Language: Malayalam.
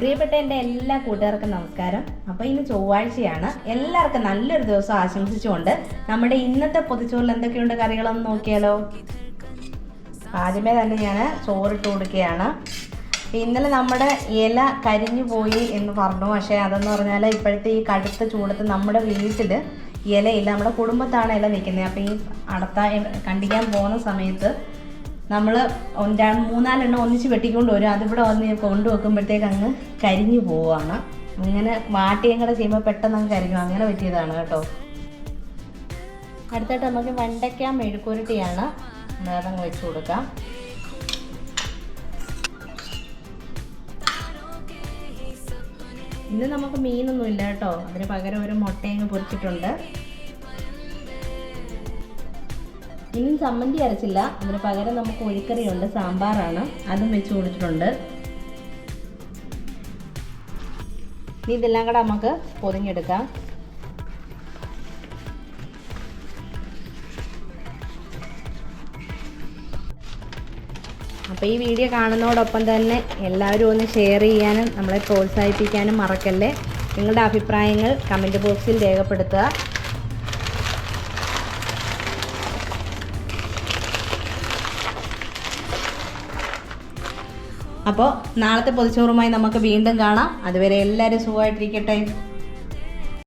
പ്രിയപ്പെട്ട എന്റെ എല്ലാ കൂട്ടുകാർക്കും നമസ്കാരം. അപ്പോൾ ഇന്ന് ചൊവ്വാഴ്ചയാണ്. എല്ലാവർക്കും നല്ലൊരു ദിവസം ആശംസിച്ചുകൊണ്ട് നമ്മുടെ ഇന്നത്തെ പൊതിച്ചോറിൽ എന്തൊക്കെയുണ്ട് കറികളൊന്ന് നോക്കിയാലോ? ആദ്യമേ തന്നെ ഞാൻ ചോറിട്ട് കൊടുക്കുകയാണ്. ഇന്നലെ നമ്മുടെ ഇല കരിഞ്ഞു പോയി എന്ന് പറഞ്ഞു. പക്ഷേ അതെന്ന് പറഞ്ഞാൽ ഇപ്പോഴത്തെ ഈ കടുത്ത ചൂടത്ത് നമ്മുടെ വീട്ടിൽ ഇലയില്ല. നമ്മുടെ കുടുംബത്താണ് ഇല നിൽക്കുന്നത്. അപ്പോൾ ഈ അടുത്ത കണ്ടിക്കാൻ പോകുന്ന സമയത്ത് നമ്മൾ മൂന്നാലെണ്ണം ഒന്നിച്ച് വെട്ടിക്കൊണ്ട് വരും. അതിവിടെ വന്ന് കൊണ്ടു വെക്കുമ്പോഴത്തേക്ക് അങ്ങ് കരിഞ്ഞു പോവുകയാണ് അങ്ങനെ വാട്ടിയും കൂടെ ചെയ്യുമ്പോൾ പെട്ടെന്ന് അങ്ങ് കരിഞ്ഞു അങ്ങനെ പറ്റിയതാണ് കേട്ടോ. അടുത്തായിട്ട് നമുക്ക് വെണ്ടയ്ക്ക മെഴുക്കുരുട്ടിയാണ് നേരം വെച്ച് കൊടുക്കാം. ഇന്ന് നമുക്ക് മീനൊന്നും ഇല്ല കേട്ടോ. അതിന് പകരം ഒരു മുട്ടയങ്ങ് പൊരിച്ചിട്ടുണ്ട്. ഇന്നും ചമ്മന്തി അരച്ചില്ല. അതിന് പകരം നമുക്ക് ഒഴിക്കറിയുണ്ട് സാമ്പാറാണ്. അതും വെച്ച് കൊടുത്തിട്ടുണ്ട്. ഇനി ഇതെല്ലാം കൂടെ നമുക്ക് പൊതിഞ്ഞെടുക്കാം. അപ്പോൾ ഈ വീഡിയോ കാണുന്നതോടൊപ്പം തന്നെ എല്ലാവരും ഒന്ന് ഷെയർ ചെയ്യാനും നമ്മളെ പ്രോത്സാഹിപ്പിക്കാനും മറക്കല്ലേ? നിങ്ങളുടെ അഭിപ്രായങ്ങൾ കമന്റ് ബോക്സിൽ രേഖപ്പെടുത്തുക. അപ്പോൾ നാളത്തെ പൊതിച്ചോറുമായി നമുക്ക് വീണ്ടും കാണാം. അതുവരെ എല്ലാവരും സുഖമായിട്ടിരിക്കട്ടെ.